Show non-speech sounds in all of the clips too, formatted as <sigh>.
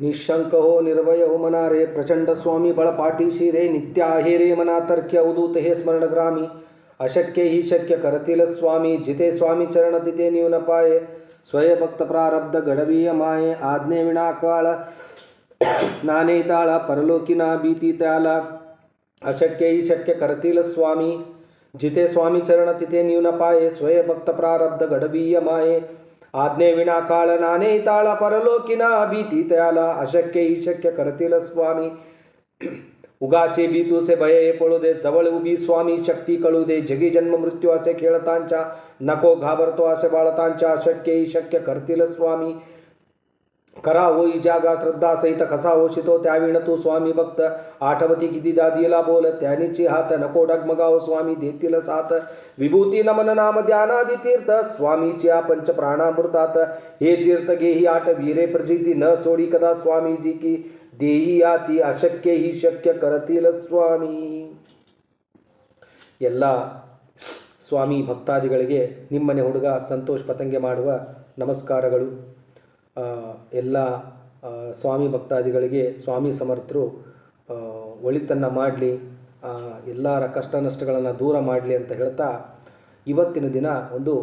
निशंक हो निर्भय हो मना रे प्रचंड स्वामी बड़ बळपाठीशी रे नित्य आहे रे मना तर्क्य अवधूत हे स्मरणग्रामी। अशक्य ही शक्य करतील स्वामी, जिते स्वामी चरण तिथे न्यून पाये। स्वय भक्त प्रारब्ध गडवीय माये। आज्ञे विना काळ <clears throat> नाने ताळा परलोकिना भीती त्याला। अशक्य ही शक्य करतील स्वामी जिथे स्वामी चरण तिथे न्यून पाये। स्वय भक्त प्रारब्ध गडबीय माये। आज्ञे विना काळ नाने ताळा परलोकिना भीती त्याला अशक्य ही शक्य करतील स्वामी उगाचे भीतूसे भय हे पळू दे जवळ उभी स्वामी शक्ती कळू दे जगी जन्म मृत्यू असे खेळतांच्या नको घाबरतो असे बाळतांच्या अशक्य ही शक्य करतील स्वामी ಕರಾವೋ ಈ ಜಾಗ ಶ್ರದ್ಧಾ ಸಹಿತ ಕಸ ಶಿತೋ ತ್ಯಾವಿಣತು ಸ್ವಾಮಿ ಭಕ್ತ. ಆಟವತಿ ಕಿದಿದ ದೀಲ ಬೋಲ ತ್ಯಾನಿಚಿ ಹಾತ ನಕೋ ಡಗ್ಮಗಾವ ಸ್ವಾಮಿ ದೇತಿಲ ಸಾತ. ವಿಭೂತಿ ನಮನ ನಾಮ ಧ್ಯಾನಾದಿ ತೀರ್ಥ ಸ್ವಾಮಿ ಚಿಯ ಪಂಚ ಪ್ರಾಣಾಮೃತಾತ. ಹೇ ತೀರ್ಥ ಗೇಹಿ ಆಟ ವೀರೇ ಪ್ರಸಿದ್ಧಿ ನ ಸೋಡಿ ಕದಾ ಸ್ವಾಮೀಜಿ ಕಿ. ದೇಹಿ ಆತಿ ಅಶಕ್ಯ ಹಿ ಶಕ್ಯ ಕರತಿಲ ಸ್ವಾಮಿ. ಎಲ್ಲ ಸ್ವಾಮಿ ಭಕ್ತಾದಿಗಳಿಗೆ ನಿಮ್ಮನೆ ಹುಡುಗ ಸಂತೋಷ್ ಪತಂಗೆ ಮಾಡುವ ನಮಸ್ಕಾರಗಳು. ಎಲ್ಲ ಸ್ವಾಮಿ ಭಕ್ತಾದಿಗಳಿಗೆ ಸ್ವಾಮಿ ಸಮರ್ಥರು ಒಳಿತನ್ನು ಮಾಡಲಿ ಎಲ್ಲರ ಕಷ್ಟ ನಷ್ಟಗಳನ್ನು ದೂರ ಮಾಡಲಿ ಅಂತ ಹೇಳ್ತಾ ಇವತ್ತಿನ ದಿನ ಒಂದು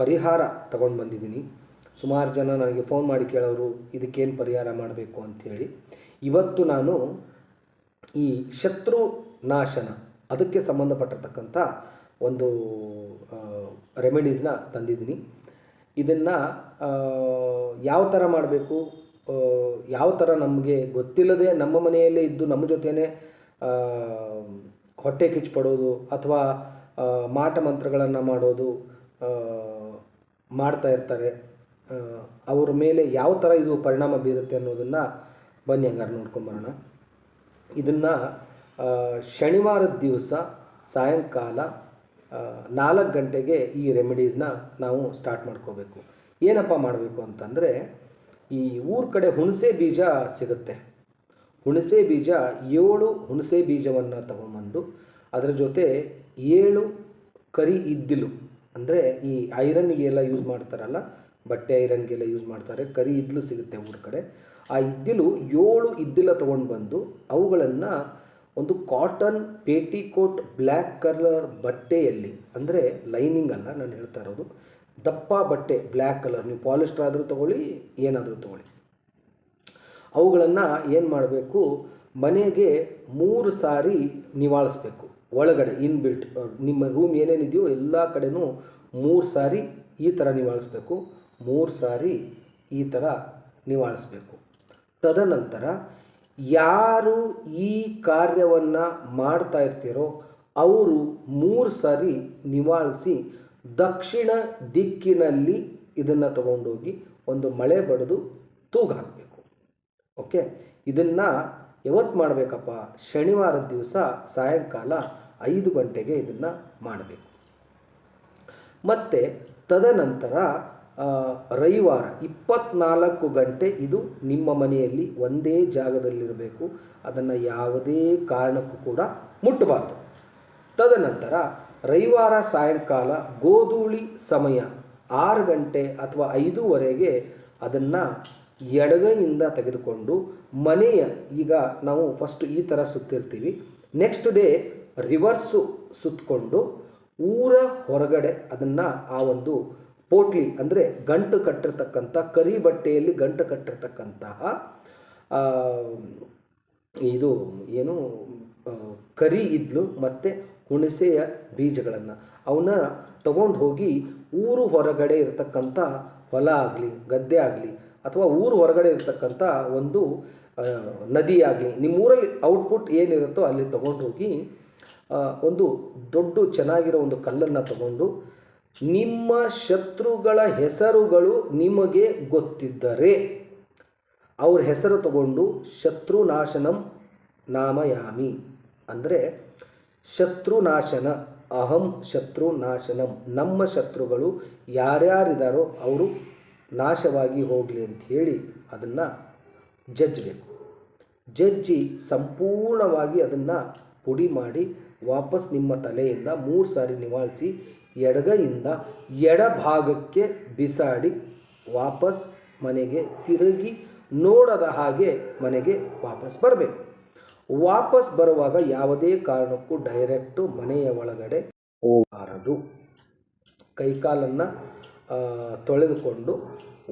ಪರಿಹಾರ ತಗೊಂಡು ಬಂದಿದ್ದೀನಿ. ಸುಮಾರು ಜನ ನನಗೆ ಫೋನ್ ಮಾಡಿ ಕೇಳೋರು, ಇದಕ್ಕೇನು ಪರಿಹಾರ ಮಾಡಬೇಕು? ಅಂಥೇಳಿ ಇವತ್ತು ನಾನು ಈ ಶತ್ರು ನಾಶನ, ಅದಕ್ಕೆ ಸಂಬಂಧಪಟ್ಟಿರ್ತಕ್ಕಂಥ ಒಂದು ರೆಮಿಡೀಸ್ನ ತಂದಿದ್ದೀನಿ. ಇದನ್ನು ಯಾವ ಥರ ಮಾಡಬೇಕು ಯಾವ ಥರ ನಮಗೆ ಗೊತ್ತಿಲ್ಲದೆ ನಮ್ಮ ಮನೆಯಲ್ಲೇ ಇದ್ದು ನಮ್ಮ ಜೊತೆಯೇ ಹೊಟ್ಟೆ ಕಿಚ್ಚುಪಡೋದು ಅಥವಾ ಮಾಟ ಮಂತ್ರಗಳನ್ನು ಮಾಡೋದು ಮಾಡ್ತಾ ಇರ್ತಾರೆ. ಅವ್ರ ಮೇಲೆ ಯಾವ ಥರ ಇದು ಪರಿಣಾಮ ಬೀರುತ್ತೆ ಅನ್ನೋದನ್ನು ಬನ್ನಿ ಹಂಗಾರೆ ನೋಡ್ಕೊಂಬರೋಣ ಇದನ್ನು ಶನಿವಾರದ ದಿವಸ ಸಾಯಂಕಾಲ ನಾಲ್ಕು ಗಂಟೆಗೆ ಈ ರೆಮಿಡೀಸ್ನ ನಾವು ಸ್ಟಾರ್ಟ್ ಮಾಡ್ಕೋಬೇಕು. ಏನಪ್ಪ ಮಾಡಬೇಕು ಅಂತಂದರೆ, ಈ ಊರ ಕಡೆ ಹುಣಸೆ ಬೀಜ ಸಿಗುತ್ತೆ. ಹುಣಸೆ ಬೀಜ ಏಳು ಹುಣಸೆ ಬೀಜವನ್ನು ತಗೊಂಬಂದು, ಅದರ ಜೊತೆ ಏಳು ಕರಿ ಇದ್ದಿಲು, ಅಂದರೆ ಈ ಐರನ್ಗೆಲ್ಲ ಯೂಸ್ ಮಾಡ್ತಾರಲ್ಲ, ಬಟ್ಟೆ ಐರನ್ಗೆಲ್ಲ ಯೂಸ್ ಮಾಡ್ತಾರೆ, ಕರಿ ಇದ್ಲು ಸಿಗುತ್ತೆ ಊರ ಕಡೆ. ಆ ಇದ್ದಿಲು ಏಳು ಇದ್ದಿಲ ತೊಗೊಂಡು ಬಂದು ಅವುಗಳನ್ನು ಒಂದು ಕಾಟನ್ ಪೇಟಿಕೋಟ್ ಬ್ಲ್ಯಾಕ್ ಕಲರ್ ಬಟ್ಟೆಯಲ್ಲಿ, ಅಂದರೆ ಲೈನಿಂಗ್ ಅಲ್ಲ ನಾನು ಹೇಳ್ತಾ ಇರೋದು, ದಪ್ಪ ಬಟ್ಟೆ ಬ್ಲ್ಯಾಕ್ ಕಲರ್ ನೀವು ಪಾಲಿಸ್ಟರ್ ಆದರೂ ತೊಗೊಳ್ಳಿ, ಏನಾದರೂ ತೊಗೊಳ್ಳಿ. ಅವುಗಳನ್ನು ಏನು ಮಾಡಬೇಕು, ಮನೆಗೆ ಮೂರು ಸಾರಿ ನಿವಾಳಿಸ್ಬೇಕು. ಒಳಗಡೆ ಇನ್ಬಿಲ್ಟ್ ನಿಮ್ಮ ರೂಮ್ ಏನೇನಿದೆಯೋ ಎಲ್ಲ ಕಡೆನೂ ಮೂರು ಸಾರಿ ಈ ಥರ ನಿವಾಳಿಸ್ಬೇಕು. ಮೂರು ಸಾರಿ ಈ ಥರ ನಿವಾಳಿಸ್ಬೇಕು. ತದನಂತರ ಯಾರು ಈ ಕಾರ್ಯವನ್ನು ಮಾಡ್ತಾ ಇರ್ತೀರೋ ಅವರು ಮೂರು ಸಾರಿ ನಿವಾಳಿಸಿ ದಕ್ಷಿಣ ದಿಕ್ಕಿನಲ್ಲಿ ಇದನ್ನು ತಗೊಂಡೋಗಿ ಒಂದು ಮಳೆ ಬಡಿದು ತೂಗು ಹಾಕಬೇಕು. ಓಕೆ? ಇದನ್ನು ಯಾವತ್ತು ಮಾಡಬೇಕಪ್ಪ? ಶನಿವಾರದ ದಿವಸ ಸಾಯಂಕಾಲ ಐದು ಗಂಟೆಗೆ ಇದನ್ನು ಮಾಡಬೇಕು. ಮತ್ತು ತದನಂತರ ರವಿವಾರ ಇಪ್ಪತ್ನಾಲ್ಕು ಗಂಟೆ ಇದು ನಿಮ್ಮ ಮನೆಯಲ್ಲಿ ಒಂದೇ ಜಾಗದಲ್ಲಿರಬೇಕು. ಅದನ್ನು ಯಾವುದೇ ಕಾರಣಕ್ಕೂ ಕೂಡ ಮುಟ್ಟಬಾರ್ದು. ತದನಂತರ ರವಿವಾರ ಸಾಯಂಕಾಲ ಗೋಧೂಳಿ ಸಮಯ ಆರು ಗಂಟೆ ಅಥವಾ ಐದೂವರೆಗೆ ಅದನ್ನು ಎಡಗೈಯಿಂದ ತೆಗೆದುಕೊಂಡು ಮನೆಯ ಈಗ ನಾವು ಫಸ್ಟ್ ಈ ಥರ ಸುತ್ತಿರ್ತೀವಿ. ನೆಕ್ಸ್ಟ್ ಡೇ ರಿವರ್ಸು ಸುತ್ತಕೊಂಡು ಊರ ಹೊರಗಡೆ ಅದನ್ನು ಆ ಒಂದು ಪೋಟ್ಲಿ ಅಂದರೆ ಗಂಟು ಕಟ್ಟಿರ್ತಕ್ಕಂಥ, ಕರಿ ಬಟ್ಟೆಯಲ್ಲಿ ಗಂಟು ಕಟ್ಟಿರ್ತಕ್ಕಂತಹ ಇದು ಏನು ಕರಿ ಇದ್ಲು ಮತ್ತು ಹುಣಸೆಯ ಬೀಜಗಳನ್ನು. ಅವನ್ನ ತಗೊಂಡು ಹೋಗಿ ಊರು ಹೊರಗಡೆ ಇರತಕ್ಕಂಥ ಹೊಲ ಆಗಲಿ, ಗದ್ದೆ ಆಗಲಿ, ಅಥವಾ ಊರು ಹೊರಗಡೆ ಇರತಕ್ಕಂಥ ಒಂದು ನದಿಯಾಗಲಿ ನದಿ ಆಗಲಿ, ನಿಮ್ಮೂರಲ್ಲಿ ಔಟ್ಪುಟ್ ಏನಿರುತ್ತೋ ಅಲ್ಲಿ ತಗೊಂಡು ಹೋಗಿ ಒಂದು ದೊಡ್ಡ ಚೆನ್ನಾಗಿರೋ ಒಂದು ಕಲ್ಲನ್ನು ತಗೊಂಡು ನಿಮ್ಮ ಶತ್ರುಗಳ ಹೆಸರುಗಳು ನಿಮಗೆ ಗೊತ್ತಿದ್ದರೆ. ಅವ್ರ ಹೆಸರು ತಗೊಂಡು ಶತ್ರುನಾಶನಂ ನಾಮಯಾಮಿ. ಅಂದರೆ ಶತ್ರುನಾಶನ, ಅಹಂ ಶತ್ರುನಾಶನಂ, ನಮ್ಮ ಶತ್ರುಗಳು ಯಾರ್ಯಾರಿದ್ದಾರೋ ಅವರು ನಾಶವಾಗಿ ಹೋಗಲಿ ಅಂತ ಹೇಳಿ ಅದನ್ನು ಜಜ್ಜಬೇಕು ಜಜ್ಜಿ ಸಂಪೂರ್ಣವಾಗಿ ಅದನ್ನು ಪುಡಿ ಮಾಡಿ ವಾಪಸ್ ನಿಮ್ಮ ತಲೆಯಿಂದ ಮೂರು ಸಾರಿ ನಿವಾಳಿಸಿ ಎಡಗೈಯಿಂದ ಎಡಭಾಗಕ್ಕೆ ಬಿಸಾಡಿ ವಾಪಸ್ ಮನೆಗೆ ತಿರುಗಿ ನೋಡದ ಹಾಗೆ ಮನೆಗೆ ವಾಪಸ್ ಬರಬೇಕು. ವಾಪಸ್ ಬರುವಾಗ ಯಾವುದೇ ಕಾರಣಕ್ಕೂ ಡೈರೆಕ್ಟು ಮನೆಯ ಒಳಗಡೆ ಹೋಗಬಾರದು. ಕೈಕಾಲನ್ನು ತೊಳೆದುಕೊಂಡು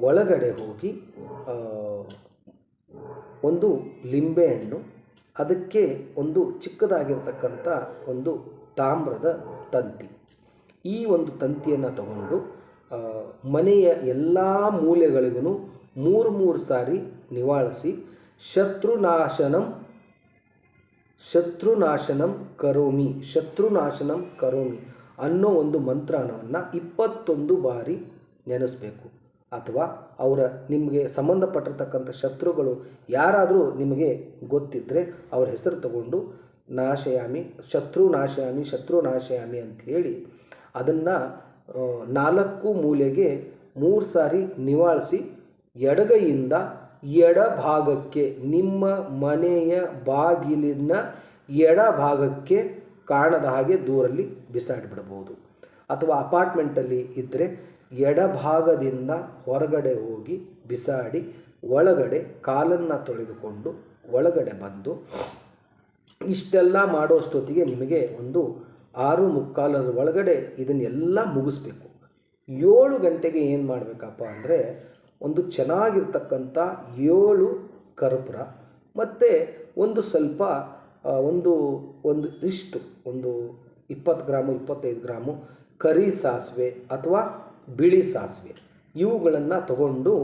ಒಳಗಡೆ ಹೋಗಿ ಒಂದು ಲಿಂಬೆಹಣ್ಣು, ಅದಕ್ಕೆ ಒಂದು ಚಿಕ್ಕದಾಗಿರ್ತಕ್ಕಂಥ ಒಂದು ತಾಮ್ರದ ತಂತಿ. ಈ ಒಂದು ತಂತಿಯನ್ನು ತಗೊಂಡು ಮನೆಯ ಎಲ್ಲ ಮೂಲೆಗಳಿಗೂ ಮೂರು ಮೂರು ಸಾರಿ ನಿವಾಳಿಸಿ, ಶತ್ರುನಾಶನಂ ಶತ್ರುನಾಶನಂ ಕರೋಮಿ ಶತ್ರುನಾಶನಂ ಕರೋಮಿ ಅನ್ನೋ ಒಂದು ಮಂತ್ರವನ್ನು ಇಪ್ಪತ್ತೊಂದು ಬಾರಿ ನೆನೆಸಬೇಕು. ಅಥವಾ ಅವರ ನಿಮಗೆ ಸಂಬಂಧಪಟ್ಟಿರ್ತಕ್ಕಂಥ ಶತ್ರುಗಳು ಯಾರಾದರೂ ನಿಮಗೆ ಗೊತ್ತಿದ್ದರೆ ಅವ್ರ ಹೆಸರು ತಗೊಂಡು, ನಾಶಯಾಮಿ ಶತ್ರು ನಾಶಯಾಮಿ ಶತ್ರು ನಾಶಯಾಮಿ ಅಂಥೇಳಿ ಅದನ್ನು ನಾಲ್ಕು ಮೂಲೆಗೆ ಮೂರು ಸಾರಿ ನಿವಾಳಿಸಿ, ಎಡಗೈಯಿಂದ ಎಡಭಾಗಕ್ಕೆ ನಿಮ್ಮ ಮನೆಯ ಬಾಗಿಲಿನ ಎಡಭಾಗಕ್ಕೆ ಕಾಣದ ಹಾಗೆ ದೂರಲ್ಲಿ ಬಿಸಾಡಿಬಿಡ್ಬೋದು. ಅಥವಾ ಅಪಾರ್ಟ್ಮೆಂಟಲ್ಲಿ ಇದ್ದರೆ ಎಡಭಾಗದಿಂದ ಹೊರಗಡೆ ಹೋಗಿ ಬಿಸಾಡಿ, ಒಳಗಡೆ ಕಾಲನ್ನು ತೊಳೆದುಕೊಂಡು ಒಳಗಡೆ ಬಂದು, ಇಷ್ಟೆಲ್ಲ ಮಾಡೋಷ್ಟೊತ್ತಿಗೆ ನಿಮಗೆ ಒಂದು ಆರು ಮುಕ್ಕಾಲರ ಒಳಗಡೆ ಇದನ್ನೆಲ್ಲ ಮುಗಿಸ್ಬೇಕು. ಏಳು ಗಂಟೆಗೆ ಏನು ಮಾಡಬೇಕಪ್ಪ ಅಂದರೆ ಒಂದು ಚೆನ್ನಾಗಿರ್ತಕ್ಕಂಥ ಏಳು ಕರ್ಪೂರ ಮತ್ತು ಒಂದು ಸ್ವಲ್ಪ ಒಂದು ಒಂದು ಇಷ್ಟು, ಒಂದು ಇಪ್ಪತ್ತು ಗ್ರಾಮು, ಇಪ್ಪತ್ತೈದು ಗ್ರಾಮು ಕರಿ ಸಾಸಿವೆ ಅಥವಾ ಬಿಳಿ ಸಾಸಿವೆ ಇವುಗಳನ್ನು ತಗೊಂಡು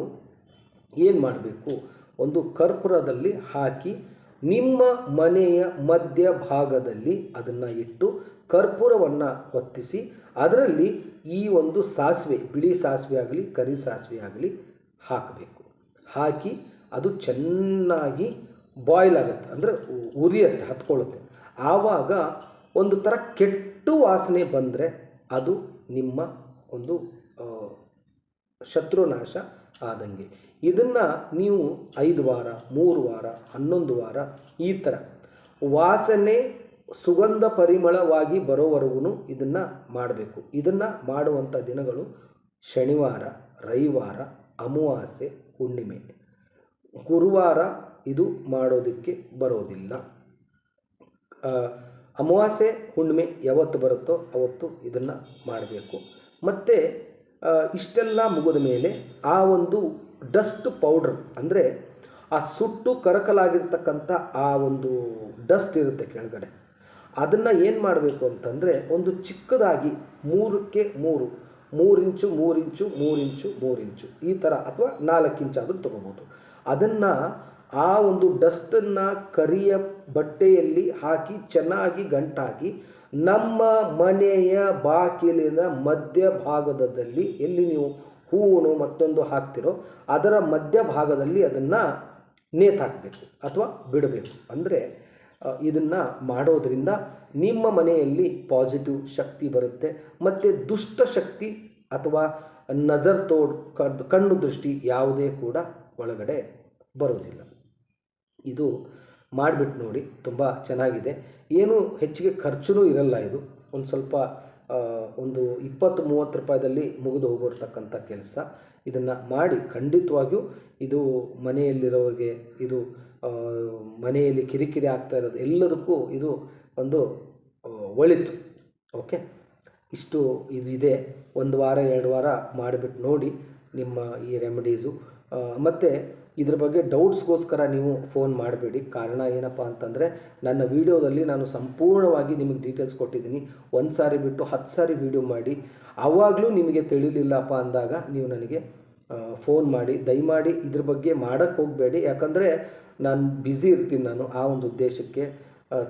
ಏನು ಮಾಡಬೇಕು? ಒಂದು ಕರ್ಪೂರದಲ್ಲಿ ಹಾಕಿ ನಿಮ್ಮ ಮನೆಯ ಮಧ್ಯಭಾಗದಲ್ಲಿ ಅದನ್ನು ಇಟ್ಟು ಕರ್ಪೂರವನ್ನು ಹೊತ್ತಿಸಿ, ಅದರಲ್ಲಿ ಈ ಒಂದು ಸಾಸಿವೆ, ಬಿಳಿ ಸಾಸಿವೆ ಆಗಲಿ, ಕರಿ ಸಾಸಿವೆ ಆಗಲಿ ಹಾಕಬೇಕು. ಹಾಕಿ ಅದು ಚೆನ್ನಾಗಿ ಬಾಯ್ಲ್ ಆಗುತ್ತೆ, ಅಂದರೆ ಉರಿಯುತ್ತೆ, ಹತ್ಕೊಳ್ಳುತ್ತೆ. ಆವಾಗ ಒಂದು ಥರ ಕೆಟ್ಟು ವಾಸನೆ ಬಂದರೆ ಅದು ನಿಮ್ಮ ಒಂದು ಶತ್ರುನಾಶ ಆದಂಗೆ. ಇದನ್ನು ನೀವು ಐದು ವಾರ, ಮೂರು ವಾರ, ಹನ್ನೊಂದು ವಾರ ಈ ಥರ ವಾಸನೆ ಸುಗಂಧ ಪರಿಮಳವಾಗಿ ಬರೋವರೆಗೂ ಇದನ್ನು ಮಾಡಬೇಕು. ಇದನ್ನು ಮಾಡುವಂಥ ದಿನಗಳು ಶನಿವಾರ, ರವಿವಾರ, ಅಮಾವಾಸ್ಯೆ, ಹುಣ್ಣಿಮೆ. ಗುರುವಾರ ಇದು ಮಾಡೋದಕ್ಕೆ ಬರೋದಿಲ್ಲ. ಅಮಾವಾಸ್ಯೆ, ಹುಣ್ಣಿಮೆ ಯಾವತ್ತು ಬರುತ್ತೋ ಅವತ್ತು ಇದನ್ನು ಮಾಡಬೇಕು. ಮತ್ತು ಇಷ್ಟೆಲ್ಲ ಮುಗಿದ ಮೇಲೆ ಆ ಒಂದು ಡಸ್ಟ್ ಪೌಡ್ರ್ ಅಂದರೆ ಆ ಸುಟ್ಟು ಕರಕಲಾಗಿರ್ತಕ್ಕಂಥ ಆ ಒಂದು ಡಸ್ಟ್ ಇರುತ್ತೆ ಕೆಳಗಡೆ. ಅದನ್ನು ಏನು ಮಾಡಬೇಕು ಅಂತಂದರೆ ಒಂದು ಚಿಕ್ಕದಾಗಿ ಮೂರಕ್ಕೆ ಮೂರು ಮೂರು ಇಂಚು ಮೂರು ಇಂಚು ಮೂರು ಇಂಚು ಮೂರು ಇಂಚು ಈ ಥರ ಅಥವಾ ನಾಲ್ಕು ಇಂಚಾದರೂ ತೊಗೋಬೋದು. ಅದನ್ನು ಆ ಒಂದು ಡಸ್ಟನ್ನು ಕರಿಯ ಬಟ್ಟೆಯಲ್ಲಿ ಹಾಕಿ ಚೆನ್ನಾಗಿ ಗಂಟಾಕಿ ನಮ್ಮ ಮನೆಯ ಬಾಗಿಲಿನ ಮಧ್ಯಭಾಗದಲ್ಲಿ ಎಲ್ಲಿ ನೀವು ಹೂವನ್ನು ಮತ್ತೊಂದು ಹಾಕ್ತಿರೋ ಅದರ ಮಧ್ಯಭಾಗದಲ್ಲಿ ಅದನ್ನು ನೇತಾಕಬೇಕು ಅಥವಾ ಬಿಡಬೇಕು. ಅಂದರೆ ಇದನ್ನು ಮಾಡೋದರಿಂದ ನಿಮ್ಮ ಮನೆಯಲ್ಲಿ ಪಾಸಿಟಿವ್ ಶಕ್ತಿ ಬರುತ್ತೆ, ಮತ್ತು ದುಷ್ಟ ಶಕ್ತಿ ಅಥವಾ ನಜರ್ ತೋಡ್ ಕಣ್ಣು ದೃಷ್ಟಿ ಯಾವುದೇ ಕೂಡ ಒಳಗಡೆ ಬರೋದಿಲ್ಲ. ಇದು ಮಾಡಿಬಿಟ್ಟು ನೋಡಿ, ತುಂಬ ಚೆನ್ನಾಗಿದೆ. ಏನು ಹೆಚ್ಚಿಗೆ ಖರ್ಚು ಇರಲ್ಲ ಇದು. ಒಂದು ಸ್ವಲ್ಪ ಒಂದು ಇಪ್ಪತ್ತು, ಮೂವತ್ತು ರೂಪಾಯಿದಲ್ಲಿ ಮುಗಿದು ಹೋಗಿರ್ತಕ್ಕಂಥ ಕೆಲಸ. ಇದನ್ನು ಮಾಡಿ ಖಂಡಿತವಾಗಿಯೂ ಇದು ಮನೆಯಲ್ಲಿರೋರಿಗೆ, ಇದು ಮನೆಯಲ್ಲಿ ಕಿರಿಕಿರಿ ಆಗ್ತಾ ಇರೋದು ಎಲ್ಲದಕ್ಕೂ ಇದು ಒಂದು ಒಳಿತು. ಓಕೆ? ಇಷ್ಟು ಇದು ಇದೆ. ಒಂದು ವಾರ, ಎರಡು ವಾರ ಮಾಡಿಬಿಟ್ಟು ನೋಡಿ ನಿಮ್ಮ ಈ ರೆಮಿಡೀಸು ಮತ್ತು ಇದ್ರ ಬಗ್ಗೆ ಡೌಟ್ಸ್ಗೋಸ್ಕರ ನೀವು ಫೋನ್ ಮಾಡಬೇಡಿ. ಕಾರಣ ಏನಪ್ಪ ಅಂತಂದರೆ, ನನ್ನ ವೀಡಿಯೋದಲ್ಲಿ ನಾನು ಸಂಪೂರ್ಣವಾಗಿ ನಿಮಗೆ ಡೀಟೇಲ್ಸ್ ಕೊಟ್ಟಿದ್ದೀನಿ. ಒಂದು ಸಾರಿ ಬಿಟ್ಟು ಹತ್ತು ಸಾರಿ ವೀಡಿಯೋ ಮಾಡಿ. ಆವಾಗಲೂ ನಿಮಗೆ ತಿಳಿಲಿಲ್ಲಪ್ಪ ಅಂದಾಗ ನೀವು ನನಗೆ ಫೋನ್ ಮಾಡಿ. ದಯಮಾಡಿ ಇದ್ರ ಬಗ್ಗೆ ಮಾಡೋಕ್ಕೆ ಹೋಗಬೇಡಿ. ಯಾಕಂದರೆ ನಾನು ಬ್ಯುಸಿ ಇರ್ತೀನಿ ನಾನು ಆ ಒಂದು ಉದ್ದೇಶಕ್ಕೆ.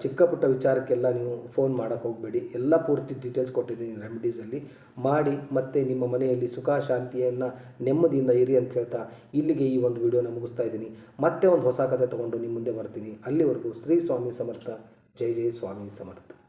ಚಿಕ್ಕ ಪುಟ್ಟ ವಿಚಾರಕ್ಕೆಲ್ಲ ನೀವು ಫೋನ್ ಮಾಡೋಕ್ಕೆ ಹೋಗಬೇಡಿ. ಎಲ್ಲ ಪೂರ್ತಿ ಡೀಟೇಲ್ಸ್ ಕೊಟ್ಟಿದ್ದೀನಿ ರೆಮಿಡೀಸಲ್ಲಿ ಮಾಡಿ ಮತ್ತೆ ನಿಮ್ಮ ಮನೆಯಲ್ಲಿ ಸುಖ, ಶಾಂತಿಯನ್ನು ನೆಮ್ಮದಿಯಿಂದ ಇರಿ ಅಂತ ಹೇಳ್ತಾ ಇಲ್ಲಿಗೆ ಈ ಒಂದು ವಿಡಿಯೋನ ಮುಗಿಸ್ತಾ ಇದ್ದೀನಿ. ಮತ್ತೆ ಒಂದು ಹೊಸ ಕಥೆ ತೊಗೊಂಡು ನಿಮ್ಮ ಮುಂದೆ ಬರ್ತೀನಿ. ಅಲ್ಲಿವರೆಗೂ ಶ್ರೀ ಸ್ವಾಮಿ ಸಮರ್ಥ. ಜೈ ಜೈ ಸ್ವಾಮಿ ಸಮರ್ಥ.